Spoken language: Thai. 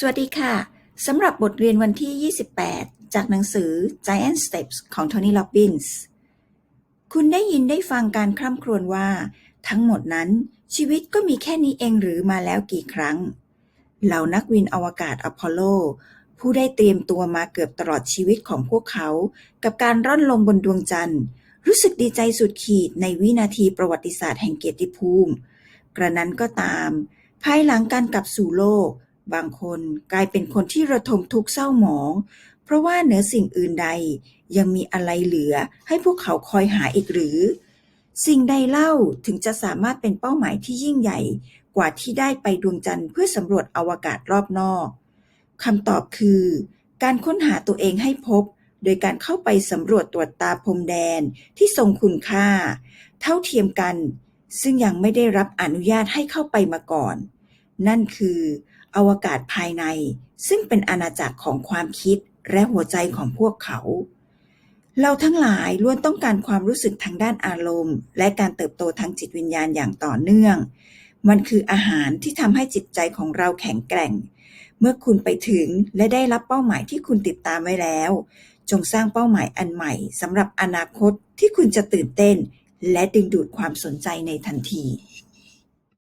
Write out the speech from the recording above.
สวัสดีค่ะ สำหรับบทเรียนวันที่ 28 จากหนังสือ Giant Steps ของ Tony Robbins คุณได้ยินได้ฟังการคร่ำครวญว่า ทั้งหมดนั้นชีวิตก็มีแค่นี้เองหรือมาแล้วกี่ครั้ง เหล่านักบินอวกาศอพอลโล ผู้ได้เตรียมตัวมาเกือบตลอดชีวิตของพวกเขา กับการร่อนลงบนดวงจันทร์ รู้สึกดีใจสุดขีดในวินาทีประวัติศาสตร์แห่งเกียรติภูมิ กระนั้นก็ตาม ภายหลังการกลับสู่โลก บางคนกลายเป็นคนที่ระทมทุกข์เศร้าหมอง เพราะว่าเหนือสิ่งอื่นใดยังมีอะไรเหลือให้พวกเขาคอยหาอีกหรือ สิ่งใดเล่าถึงจะสามารถเป็นเป้าหมายที่ยิ่งใหญ่กว่าที่ได้ไปดวงจันทร์เพื่อสำรวจอวกาศรอบนอกคำตอบคือ การค้นหาตัวเองให้พบ โดยการเข้าไปสำรวจตรวจตาพรมแดนที่ทรงคุณค่า เท่าเทียมกัน ซึ่งยังไม่ได้รับอนุญาตให้เข้าไปมาก่อน นั่นคือ อวกาศภายใน ซึ่งเป็นอาณาจักรของความคิดและหัวใจของพวกเขา เราทั้งหลายล้วนต้องการความรู้สึกทางด้านอารมณ์ และการเติบโตทางจิตวิญญาณอย่างต่อเนื่อง มันคืออาหารที่ทำให้จิตใจของเราแข็งแกร่ง เมื่อคุณไปถึงและได้รับเป้าหมายที่คุณติดตามไว้แล้ว จงสร้างเป้าหมายอันใหม่สำหรับอนาคตที่คุณจะตื่นเต้น และดึงดูดความสนใจในทันที